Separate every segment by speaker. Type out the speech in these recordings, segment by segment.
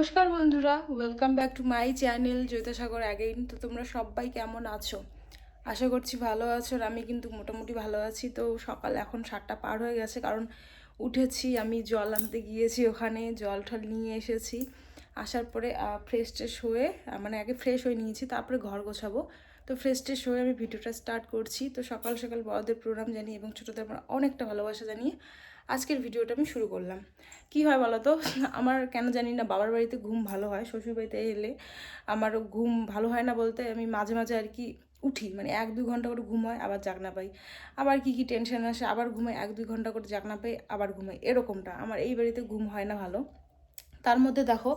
Speaker 1: Welcome back to my channel Jyotisagar again তো তোমরা সবাই কেমন আছো? আশা করছি ভালো আছো আর আমি কিন্তু মোটামুটি ভালো আছি। তো সকাল এখন সাতটা পার হয়ে গেছে, কারণ উঠেছি, আমি জল আনতে গিয়েছি ওখানে, জল টল নিয়ে এসেছি। আসার পরে ফ্রেশ ট্রেশ হয়ে মানে আগে ফ্রেশ হয়ে নিয়েছি, তারপরে ঘর গোছাবো। তো ফ্রেশ ট্রেশ হয়ে আমি ভিডিওটা স্টার্ট করছি। তো সকাল সকাল বড়দের প্রোগ্রাম জানিয়ে এবং ছোটোদের আমার অনেকটা ভালোবাসা জানিয়ে আজকের ভিডিওটা আমি শুরু করলাম। কি হয় বলো তো আমার কেন জানি না বাবার বাড়িতে ঘুম ভালো হয়, শ্বশুর বাড়িতে এলে আমার ঘুম ভালো হয় না বলতে আমি মাঝে মাঝে আর কি উঠি মানে এক দুই ঘণ্টা করে ঘুম হয়, আবার জাগনা পাই। আবার কি কি টেনশন আসে, আবার ঘুমাই এক দুই ঘণ্টা করে জাগনা পাই, আবার ঘুমাই এরকমটা। আমার এই বাড়িতে ঘুম হয় না ভালো। তার মধ্যে দেখো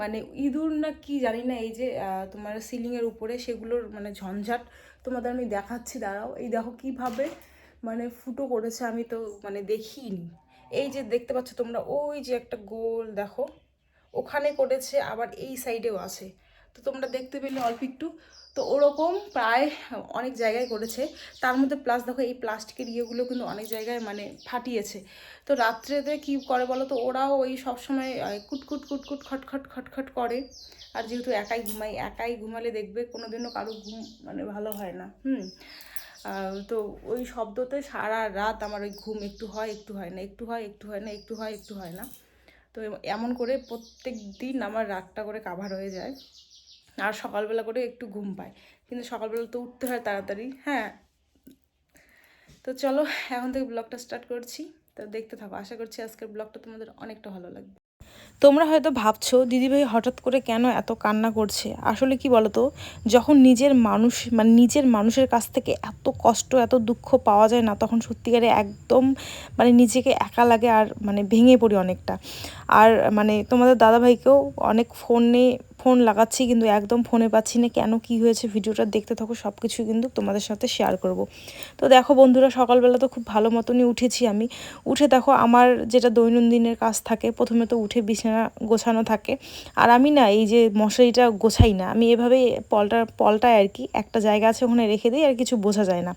Speaker 1: মানে ইঁদুর না কি জানি না, এই যে তোমার সিলিংয়ের উপরে সেগুলোর মানে ঝঞ্ঝাট তোমাদের আমি দেখাচ্ছি, দাঁড়াও। এই দেখো কীভাবে মানে ফুটো করেছে, আমি তো মানে দেখিনি। এই যে দেখতে পাচ্ছ তোমরা, ওই যে একটা গোল, দেখো। ওখানে করেছে, আবার এই সাইডেও আছে। তো তোমরা দেখতে পেলে অল্প একটু। তো ওরকম প্রায় অনেক জায়গায় করেছে। তার মধ্যে প্লাস দেখো, এই প্লাস্টিকের ইয়েগুলো কিন্তু অনেক জায়গায় মানে ফাটিয়েছে। তো রাত্রেতে কি করে বলো তো, ওরাও ওই সবসময় কুটকুট কুটকুট খটখট খটখট করে। আর যেহেতু একাই ঘুমাই, একাই ঘুমালে দেখবে কোনোদিনও কারও ঘুম মানে ভালো হয় না। হুম। তো ওই শব্দতে সারা রাত আমার ওই ঘুম একটু হয় একটু হয় না, একটু হয় একটু হয় না, একটু হয় একটু হয় না। তো এমন করে প্রত্যেক দিন আমার রাতটা করে কাভার হয়ে যায়। আর সকালবেলা করে একটু ঘুম পায়। কিন্তু সকালবেলা তো উঠতে হয় তাড়াতাড়ি হ্যাঁ। তো চলো, এখন থেকে ব্লগটা স্টার্ট করছি। তো দেখতে থাকো। আশা করছি আজকের ব্লগটা তোমাদের অনেকটা ভালো লাগবে। তোমরা হয়তো ভাবছ, দিদিভাই হঠাৎ করে কেন এত কান্না করছে? আসলে কি বলতো, যখন নিজের মানুষ মানে নিজের মানুষের কাছ থেকে এত কষ্ট, এত দুঃখ পাওয়া যায় না, তখন সত্যিকারে একদম মানে নিজেকে একা লাগে আর মানে ভেঙে পড়ি অনেকটা। আর মানে তোমাদের দাদাভাইকেও অনেক ফোনে ফোন লাগাচ্ছি কিন্তু একদম ফোনে পাচ্ছি না। কেন, কি হয়েছে ভিডিওটা দেখতে থাকো সব কিছু কিন্তু তোমাদের সাথে শেয়ার করব। তো দেখো বন্ধুরা, সকালবেলা তো খুব ভালো মতনই উঠেছি আমি। উঠে দেখো আমার যেটা দৈনন্দিনের কাজ থাকে, প্রথমে তো উঠে বিছানা গোছানো থাকে। আর আমি না এই যে মশারিটা গোছাই না, আমি এভাবে পলটা পলটায় আর কি একটা জায়গা আছে ওখানে রেখে দিই আর কিছু বোঝা যায় না।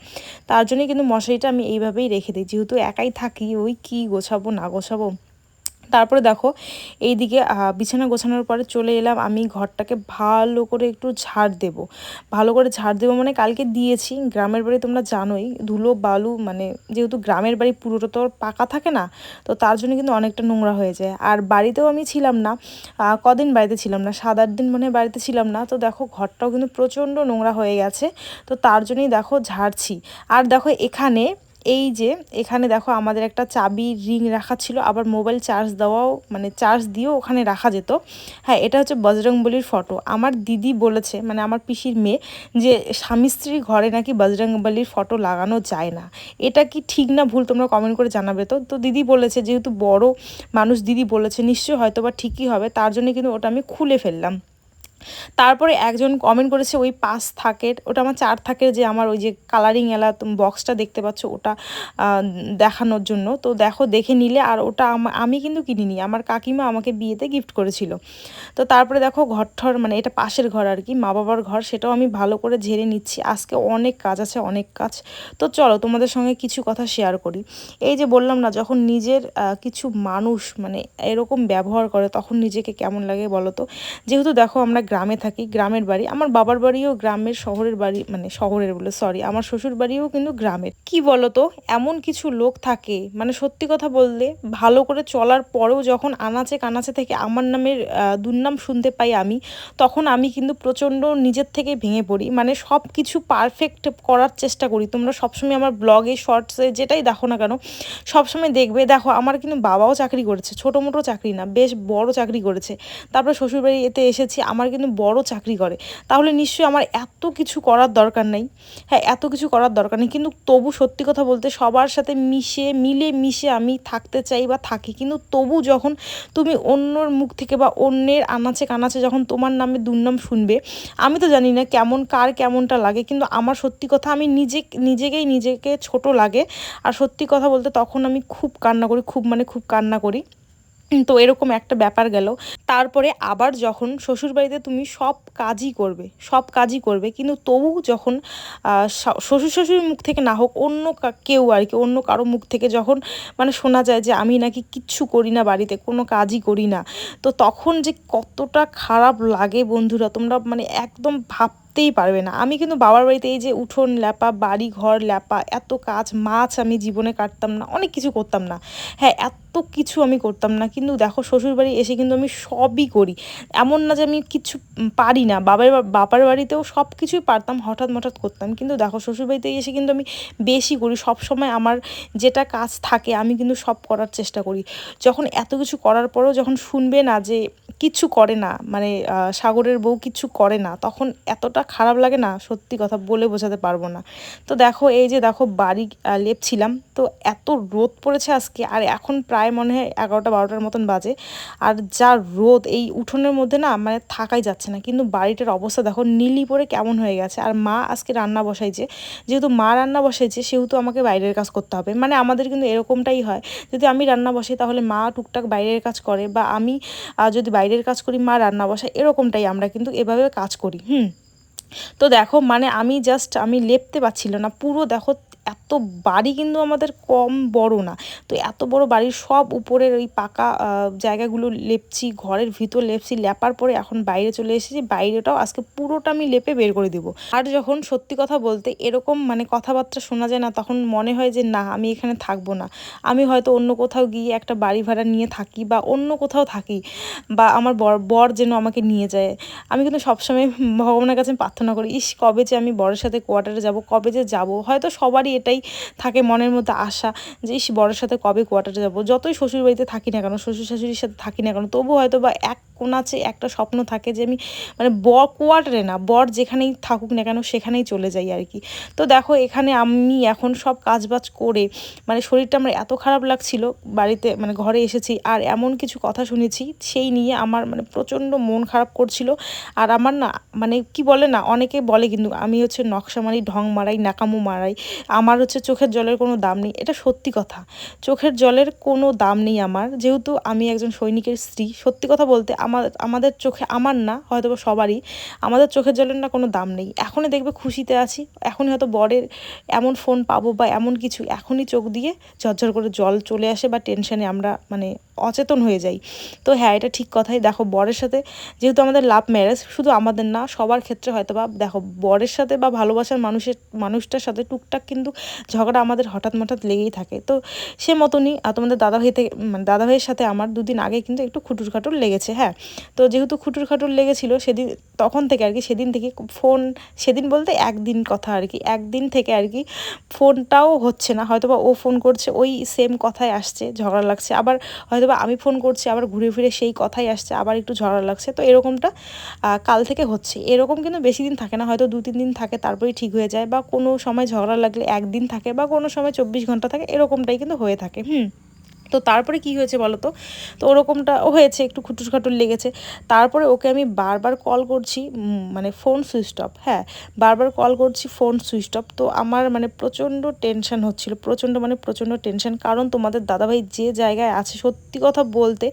Speaker 1: তার জন্যই কিন্তু মশারিটা আমি এইভাবেই রেখে দিই। যেহেতু একাই থাকি, ওই কি গোছাবো, না গোছাবো? তারপরে দেখো, এইদিকে বিছানা গোছানোর পরে চলে এলাম। আমি ঘরটাকে ভালো করে একটু ঝাড় দেব। ভালো করে ঝাড় দেবো মানে কালকে দিয়েছি। গ্রামের বাড়ি তোমরা জানোই, ধুলো, বালু মানে যেহেতু গ্রামের বাড়ি পুরোটা তো পাকা থাকে না, তো তার জন্য কিন্তু অনেকটা নোংরা হয়ে যায়। আর বাড়িতেও আমি ছিলাম না কদিন বাড়িতে ছিলাম না, সাত আট দিন মনে বাড়িতে ছিলাম না। তো দেখো, ঘরটাও কিন্তু প্রচণ্ড নোংরা হয়ে গেছে। তো তার জন্যই দেখো ঝাড়ছি। আর দেখো এখানে এই যে এখানে দেখো আমাদের একটা চাবি রিং রাখা ছিল, আবার মোবাইল চার্জ দেওয়াও মানে চার্জ দিয়েও ওখানে রাখা যেত। হ্যাঁ এটা হচ্ছে বজরংবলির ফটো। আমার দিদি বলেছে মানে আমার পিসির মেয়ে, যে স্বামী স্ত্রীর ঘরে নাকি বজরংবলির ফটো লাগানো যায় না। এটা কি ঠিক না ভুল তোমরা কমেন্ট করে জানাবে তো? তো দিদি বলেছে, যেহেতু বড় মানুষ, দিদি বলেছে, নিশ্চয়ই হয়তো বা ঠিকই হবে, তার জন্য কিন্তু ওটা আমি খুলে ফেললাম। তারপরে একজন কমেন্ট করেছে, ওই পাঁচ থাকের, ওটা আমার চার থাকের যে আমার ওই যে কালারিং এলা তুমি বক্সটা দেখতে পাচ্ছ, ওটা দেখানোর জন্য। তো দেখো, দেখে নিলে আর ওটা আম- কিন্তু কিনিনি, আমার কাকিমা আমাকে বিয়েতে গিফট করেছিল। তো তারপরে দেখো ঘর ঠর মানে এটা পাশের ঘর আর কি, মা বাবার ঘর, সেটাও আমি ভালো করে ঝেড়ে নিচ্ছি। আজকে অনেক কাজ আছে, অনেক কাজ। তো চলো, তোমাদের সঙ্গে কিছু কথা শেয়ার করি। এই যে বললাম না, যখন নিজের কিছু মানুষ মানে এরকম ব্যবহার করে, তখন নিজেকে কেমন লাগে বলো তো? যেহেতু দেখো, আমরা গ্রামে থাকি, গ্রামের বাড়ি। আমার বাবার বাড়িও গ্রামের শহরের বাড়ি মানে শহরের বলে সরি আমার শ্বশুর বাড়িও কিন্তু গ্রামের। কি বলতো? এমন কিছু লোক থাকে মানে সত্যি কথা বললে, ভালো করে চলার পরেও যখন আনাচে কানাচে থেকে আমার নামের দুর্নাম শুনতে পাই আমি, তখন আমি কিন্তু প্রচণ্ড নিজের থেকে ভেঙে পড়ি। মানে সব কিছু পারফেক্ট করার চেষ্টা করি। তোমরা সবসময় আমার ব্লগে শর্টসে যেটাই দেখো না কেন, সবসময় দেখবে, দেখো, আমার কিন্তু বাবাও চাকরি করেছে, ছোটো মোটো চাকরি না, বেশ বড় চাকরি করেছে। তারপরে শ্বশুরবাড়ি এতে এসেছি, আমার কিন্তু বড় চাকরি করে, তাহলে নিশ্চয়ই আমার এত কিছু করার দরকার নেই। হ্যাঁ এত কিছু করার দরকার নেই, কিন্তু তবু সত্যি কথা বলতে সবার সাথে মিশে, মিলে মিশে আমি থাকতে চাই বা থাকি। কিন্তু তবু যখন তুমি অন্যর মুখ থেকে বা অন্যের আনাচে কানাচে যখন তোমার নামে দুর্নাম শুনবে, আমি তো জানি না কেমন, কার কেমনটা লাগে, কিন্তু আমার সত্যি কথা আমি নিজে, নিজেকেই নিজেকে ছোট লাগে। আর সত্যি কথা বলতে তখন আমি খুব কান্না করি, খুব মানে খুব কান্না করি। তো এরকম একটা ব্যাপার গেল। তারপরে আবার যখন শ্বশুরবাড়িতে তুমি সব কাজই করবে, সব কাজই করবে, কিন্তু তবু যখন শ্বশুর শ্বশুরের মুখ থেকে না হোক, অন্য কেউ আর কি, অন্য কারও মুখ থেকে যখন মানে শোনা যায় যে আমি নাকি কিচ্ছু করি না বাড়িতে, কোনো কাজই করি না, তো তখন যে কতটা খারাপ লাগে বন্ধুরা, তোমরা মানে একদম ভাব ভাবতেই পারবে না। আমি কিন্তু বাবার বাড়িতে এই যে উঠোন ল্যাপা বাড়ি ঘর ল্যাপা, এত কাজ, মাছ আমি জীবনে কাটতাম না, অনেক কিছু করতাম না। হ্যাঁ এত কিছু আমি করতাম না। কিন্তু দেখো, শ্বশুরবাড়ি এসে কিন্তু আমি সবই করি। এমন না যে আমি কিছু পারি না। বাবার বাবার বাড়িতেও সব কিছুই পারতাম, হঠাৎ হঠাৎ করতাম। কিন্তু দেখো, শ্বশুরবাড়িতে এসে কিন্তু আমি বেশি করি। সব সময় আমার যেটা কাজ থাকে, আমি কিন্তু সব করার চেষ্টা করি। যখন এত কিছু করার পরেও যখন শুনবে না যে কিচ্ছু করে না মানে সাগরের বউ কিচ্ছু করে না, তখন এতটা খারাপ লাগে না, সত্যি কথা বলে বোঝাতে পারব না। তো দেখো, এই যে দেখো, বাড়ি লেপছিলাম। তো এত রোদ পড়েছে আজকে, আর এখন প্রায় মনে হয় এগারোটা বারোটার মতন বাজে। আর যা রোদ, এই উঠোনের মধ্যে না মানে থাকাই যাচ্ছে না। কিন্তু বাড়িটার অবস্থা দেখো, নীলি পরে কেমন হয়ে গেছে। আর মা আজকে রান্না বসাইছে। যেহেতু মা রান্না বসাইছে, সেহেতু আমাকে বাইরের কাজ করতে হবে। মানে আমাদের কিন্তু এরকমটাই হয়। যদি আমি রান্না বসাই, তাহলে মা টুকটাক বাইরের কাজ করে বা আমি যদি বাইরের কাজ করি, মা রান্না বসায়। এরকমটাই আমরা কিন্তু এভাবে কাজ করি। হুম? তো দেখো মানে আমি জাস্ট আমি লেপতে পারছিল না। পুরো দেখো এত বাড়ি কিন্তু আমাদের কম বড় না। তো এত বড় বাড়ির সব উপরের ওই পাকা জায়গাগুলো লেপছি, ঘরের ভিতর লেপছি, লেপার পরে এখন বাইরে চলে এসেছি, বাইরেটাও আজকে পুরোটা আমি লেপে বের করে দিব। আর যখন সত্যি কথা বলতে এরকম মানে কথাবার্তা শোনা যায় না, তখন মনে হয় যে না, আমি এখানে থাকব না। আমি হয়তো অন্য কোথাও গিয়ে একটা বাড়ি ভাড়া নিয়ে থাকি বা অন্য কোথাও থাকি বা আমার বর বর যেন আমাকে নিয়ে যায়। আমি কিন্তু সবসময় ভগবানের কাছে প্রার্থনা করি, ইস, কবে যে আমি বরের সাথে কোয়ার্টারে যাব, কবে যে যাব? হয়তো সবারই এটাই থাকে মনের মধ্যে আশা যে, ইস বড়ের সাথে কবে কোয়ার্টারে যাব? যতই শ্বশুরবাড়িতে থাকি না কেন, শ্বশুর শাশুড়ির সাথে থাকি না কেন, তবু হয়তো বা এক কোনাচে একটা স্বপ্ন থাকে যে আমি মানে ব কোয়ার্টারে না, বর যেখানেই থাকুক না কেন সেখানেই চলে যাই আর কি। তো দেখো এখানে আমি এখন সব কাজবাজ করে মানে শরীরটা আমার এত খারাপ লাগছিল, বাড়িতে মানে ঘরে এসেছি আর এমন কিছু কথা শুনেছি, সেই নিয়ে আমার মানে প্রচণ্ড মন খারাপ করছিল। আর আমার না মানে কি বলে না, অনেকে বলে কিন্তু আমি হচ্ছে নকশা মারি, ঢং মারাই নাকামো মারাই, আমার হচ্ছে চোখের জলের কোনো দাম নেই, এটা সত্যি কথা। চোখের জলের কোনো দাম নেই আমার, যেহেতু আমি একজন সৈনিকের স্ত্রী, সত্যি কথা বলতে আমার আমাদের চোখে আমার না হয়তো সবারই, আমাদের চোখের জলের না কোনো দাম নেই। এখনই দেখবে খুশিতে আছি, এখনই হয়তো বরের এমন ফোন পাবো বা এমন কিছু, এখনই চোখ দিয়ে ঝরঝর করে জল চলে আসে বা টেনশানে আমরা মানে অচেতন হয়ে যাই। তো হ্যাঁ এটা ঠিক কথাই। দেখো, বরের সাথে যেহেতু আমাদের লাভ ম্যারেজ শুধু আমাদের না, সবার ক্ষেত্রে হয়তো বা দেখো, বরের সাথে বা ভালোবাসার মানুষের, মানুষটার সাথে টুকটাক কিন্তু ঝগড়া আমাদের হঠাৎ হঠাৎ লেগেই থাকে। তো সে মতনই তোমাদের দাদাভাই থেকে মানে দাদাভাইয়ের সাথে আমার দুদিন আগে কিন্তু একটু খুটুর খাটুর লেগেছে হ্যাঁ। তো যেহেতু খুটুর খাটুর লেগেছিল, সেদিন, তখন থেকে আর কি, সেদিন থেকে ফোন, সেদিন বলতে একদিন কথা আর কি, একদিন থেকে আর কি ফোনটাও হচ্ছে না। হয়তো বা ও ফোন করছে, ওই সেম কথাই আসছে, ঝগড়া লাগছে। আবার হয়তো বা আমি ফোন করছি, আবার ঘুরে ফিরে সেই কথাই আসছে, আবার একটু ঝড়া লাগছে। তো এরকমটা কাল থেকে হচ্ছে। এরকম কিন্তু বেশি দিন থাকে না, হয়তো দু তিন দিন থাকে, তারপরেই ঠিক হয়ে যায়। বা কোনো সময় ঝগড়া লাগলে একদিন থাকে, বা কোনো সময় চব্বিশ ঘণ্টা থাকে, এরকমটাই কিন্তু হয়ে থাকে। হুম? তো তারপরে কি হয়েছে বলো তো? তো ওরকমটা হয়েছে, একটু খুটুর খাটুর লেগেছে। তারপরে ওকে আমি বারবার কল করছি মানে ফোন সুইচ অফ হ্যাঁ বারবার কল করছি ফোন সুইচ অফ তো আমার মানে প্রচণ্ড টেনশন হচ্ছিল, প্রচণ্ড মানে প্রচণ্ড টেনশন কারণ তোমাদের দাদাভাই যে জায়গায় আছে, সত্যি কথা বলতে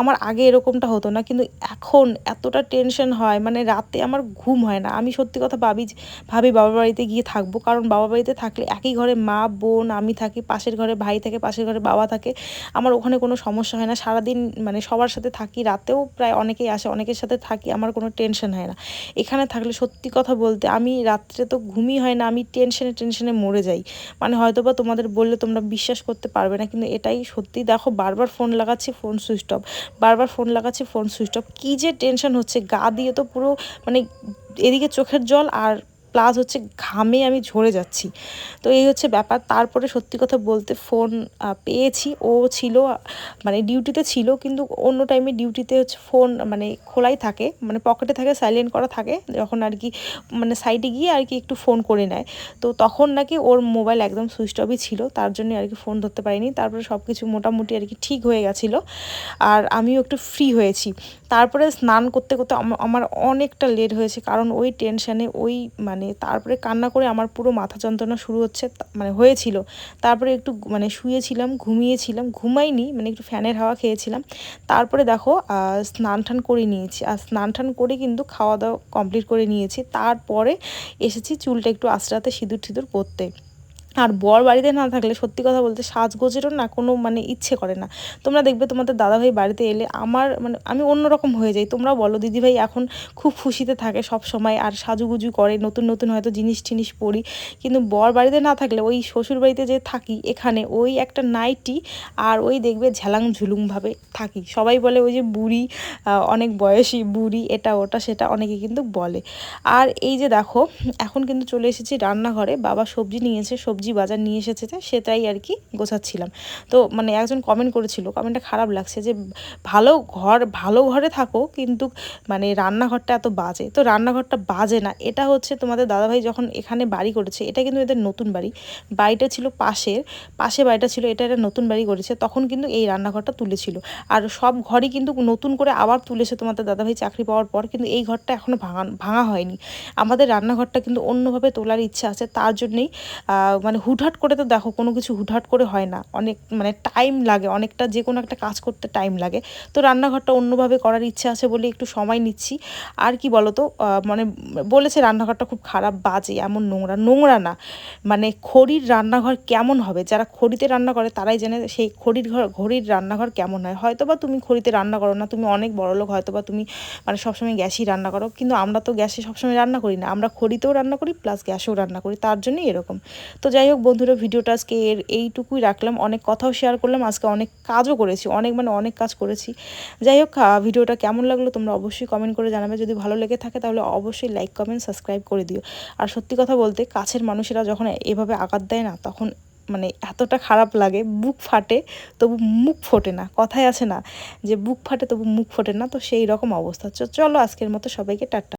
Speaker 1: আমার আগে এরকমটা হতো না। কিন্তু এখন এতটা টেনশন হয় মানে রাতে আমার ঘুম হয় না। আমি সত্যি কথা ভাবি ভাবি বাবা বাড়িতে গিয়ে থাকব। কারণ বাবা বাড়িতে থাকলে একই ঘরে মা, বোন, আমি থাকি, পাশের ঘরে ভাই থাকে, পাশের ঘরে বাবা থাকে। আমার ওখানে কোনো সমস্যা হয় না। সারাদিন মানে সবার সাথে থাকি, রাতেও প্রায় অনেকেই আসে, অনেকের সাথে থাকি, আমার কোনো টেনশন হয় না। এখানে থাকলে সত্যি কথা বলতে আমি রাত্রে তো ঘুমই হয় না, আমি টেনশনে টেনশনে মরে যাই। মানে হয়তো বা তোমাদের বললে তোমরা বিশ্বাস করতে পারবে না, কিন্তু এটাই সত্যি। দেখো, বারবার ফোন লাগাচ্ছি ফোন সুইচ অফ বারবার ফোন লাগাচ্ছি ফোন সুইচ অফ কী যে টেনশন হচ্ছে, গা দিয়ে তো পুরো মানে এদিকে চোখের জল আর প্লাস হচ্ছে ঘামে আমি ঝরে যাচ্ছি। তো এই হচ্ছে ব্যাপার। তারপরে সত্যি কথা বলতে ফোন পেয়েছি। ও ছিল মানে ডিউটিতে ছিল, কিন্তু অন্য টাইমে ডিউটিতে হচ্ছে ফোন মানে খোলাই থাকে মানে পকেটে থাকে সাইলেন্ট করা থাকে। যখন আর কি মানে সাইডে গিয়ে আর কি একটু ফোন করে নেয়। তো তখন নাকি ওর মোবাইল একদম সুইচ অফই ছিল। তার জন্য আর কি ফোন ধরতে পারিনি। তারপরে সব কিছু মোটামুটি আর কি ঠিক হয়ে গেছিল। আর আমিও একটু ফ্রি হয়েছি। তারপরে স্নান করতে করতে আমার অনেকটা লেট হয়েছে। কারণ ওই টেনশানে ওই মানে মানে তারপরে কান্না করে আমার পুরো মাথা যন্ত্রণা শুরু হচ্ছে মানে হয়েছিল। তারপরে একটু মানে শুয়েছিলাম, ঘুমিয়েছিলাম, ঘুমাইনি মানে একটু ফ্যানের হাওয়া খেয়েছিলাম। তারপরে দেখো স্নান টান করে নিয়েছি। আর স্নান টান করে কিন্তু খাওয়া দাওয়া কমপ্লিট করে নিয়েছি। তারপরে এসেছি চুলটা একটু আস্তে সিঁদুর ঠিঁদুর পরতে। আর বর বাড়িতে না থাকলে সত্যি কথা বলতে সাজগোজেরও না কোনো মানে ইচ্ছে করে না। তোমরা দেখবে তোমাদের দাদাভাই বাড়িতে এলে আমার মানে আমি অন্যরকম হয়ে যাই। তোমরা বলো, দিদিভাই এখন খুব খুশিতে থাকে সব সময় আর সাজুগুজু করে, নতুন নতুন হয়তো জিনিস টিনিস পরি কিন্তু বর বাড়িতে না থাকলে ওই শ্বশুর বাড়িতে যে থাকি, এখানে ওই একটা নাইটি আর ওই দেখবে ঝালাং ঝুলুংভাবে থাকি। সবাই বলে ওই যে বুড়ি অনেক বয়সী বুড়ি, এটা ওটা সেটা অনেকে কিন্তু বলে। আর এই যে দেখো, এখন কিন্তু চলে এসেছি রান্নাঘরে, বাবা সবজি নিয়েছে সবজি বাজার নিয়ে এসেছে সেটাই আর কি গোছাচ্ছিলাম। তো মানে একজন কমেন্ট করেছিল কমেন্টটা খারাপ লাগছে যে ভালো ঘর ভালো ঘরে থাকো কিন্তু মানে রান্নাঘরটা এত বাজে। তো রান্নাঘরটা বাজে না এটা হচ্ছে তোমাদের দাদাভাই যখন এখানে বাড়ি করেছে এটা কিন্তু এদের নতুন বাড়ি। বাড়িটা ছিল পাশের পাশে বাড়িটা ছিল এটা একটা নতুন বাড়ি করেছে তখন কিন্তু এই রান্নাঘরটা তুলেছিল। আর সব ঘরই কিন্তু নতুন করে আবার তুলেছে তোমাদের দাদাভাই চাকরি পাওয়ার পর কিন্তু এই ঘরটা এখনও ভাঙা ভাঙা হয়নি। আমাদের রান্নাঘরটা কিন্তু অন্যভাবে তোলার ইচ্ছা আছে তার জন্যেই আহ, মানে হুটহাট করে তো দেখো কোনো কিছু হুটহাট করে হয় না। অনেক মানে টাইম লাগে, অনেকটা যে কোনো একটা কাজ করতে টাইম লাগে। তো রান্নাঘরটা অন্যভাবে করার ইচ্ছা আছে বলে একটু সময় নিচ্ছি। আর কি বলো তো মানে বলেছে রান্নাঘরটা খুব খারাপ, বাজে, এমন নোংরা নোংরা না। মানে খড়ির রান্নাঘর কেমন হবে? যারা খড়িতে রান্না করে তারাই জানে সেই খড়ির ঘর খড়ির রান্নাঘর কেমন হয়। হয়তো বা তুমি খড়িতে রান্না করো না, তুমি অনেক বড় লোক হয়তো বা তুমি মানে সবসময় গ্যাসেই রান্না করো। কিন্তু আমরা তো গ্যাসে সবসময় রান্না করি না, আমরা খড়িতেও রান্না করি প্লাস গ্যাসেও রান্না করি, তার জন্যই এরকম। তো যাই হোক বন্ধুরা, ভিডিওটা আজকে এর এইটুকুই রাখলাম। অনেক কথাও শেয়ার করলাম, আজকে অনেক কাজও করেছি, অনেক মানে অনেক কাজ করেছি। যাই হোক ভিডিওটা কেমন লাগল তোমরা অবশ্যই কমেন্ট করে জানাবে। যদি ভালো লেগে থাকে তাহলে অবশ্যই লাইক কমেন্ট সাবস্ক্রাইব করে দিও। আর সত্যি কথা বলতে, কাছের মানুষেরা যখন এভাবে আঘাত দেয় না, তখন মানে এতটা খারাপ লাগে, বুক ফাটে, তবু মুখ ফোটে না। কথায় আছে না যে, বুক ফাটে তবু মুখ ফোটে না। তো সেই রকম অবস্থা। চলো আজকের মতো সবাইকে টাটা।